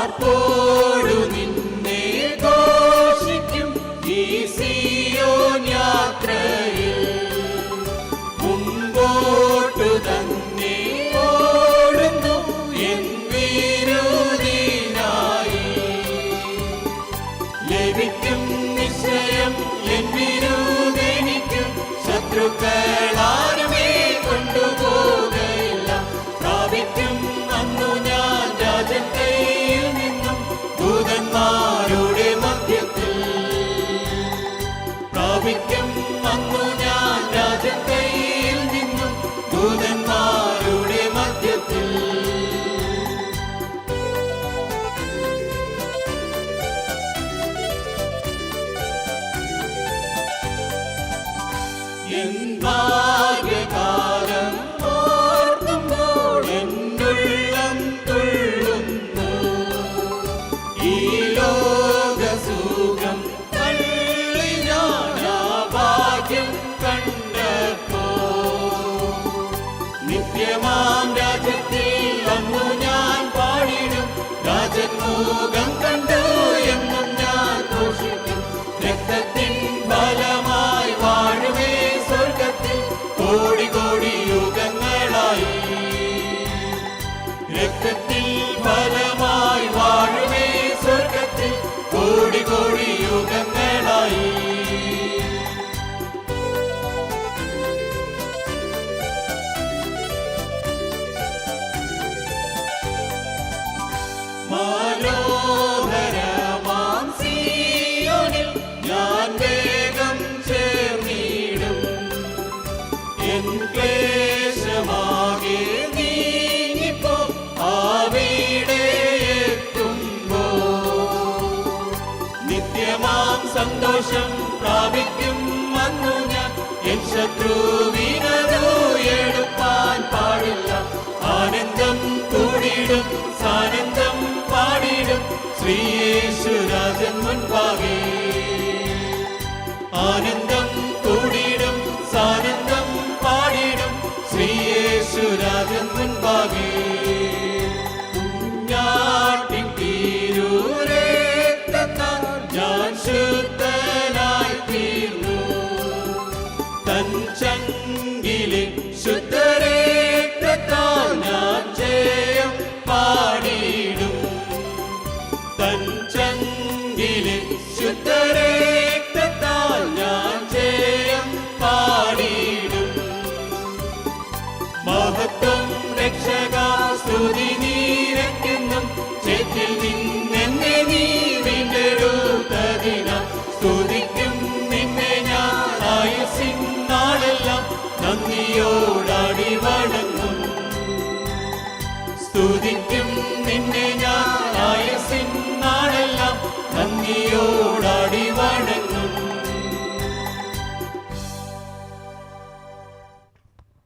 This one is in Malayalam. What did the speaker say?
ആർപ്പോടു നിന്നെ ഘോഷിക്കും ഈ സിയോ യാത്രയിൽ. മുമ്പോട്ടു തന്നെ ഓടുന്നു എൻ വിരുദിനായി ലഭിക്കും നിശ്ചയം എൻ വിരുദനിക്കും ശത്രുക്കളാരുമേ ஜென்மோகம் கண்டோ നിത്യമാം സന്തോഷം പ്രാപിക്കും വന്നു ഞാൻ. എൻ ശത്രുവിനതു എടുപ്പാൻ പാടില്ല. ആനന്ദം കൂടിയിടും സാനന്ദം പാടിയിടും. ശ്രീയേശുരാജൻ മുൻപാകെ. ആനന്ദം കൂടിയിടും സാനന്ദം പാടിയിടും. ശ്രീയേശുരാജൻ മുൻപാകെ. John നന്ദിയോടാടി വണങ്ങും സ്തുതിക്കും നിന്നെ ഞാൻ ആയസിൻ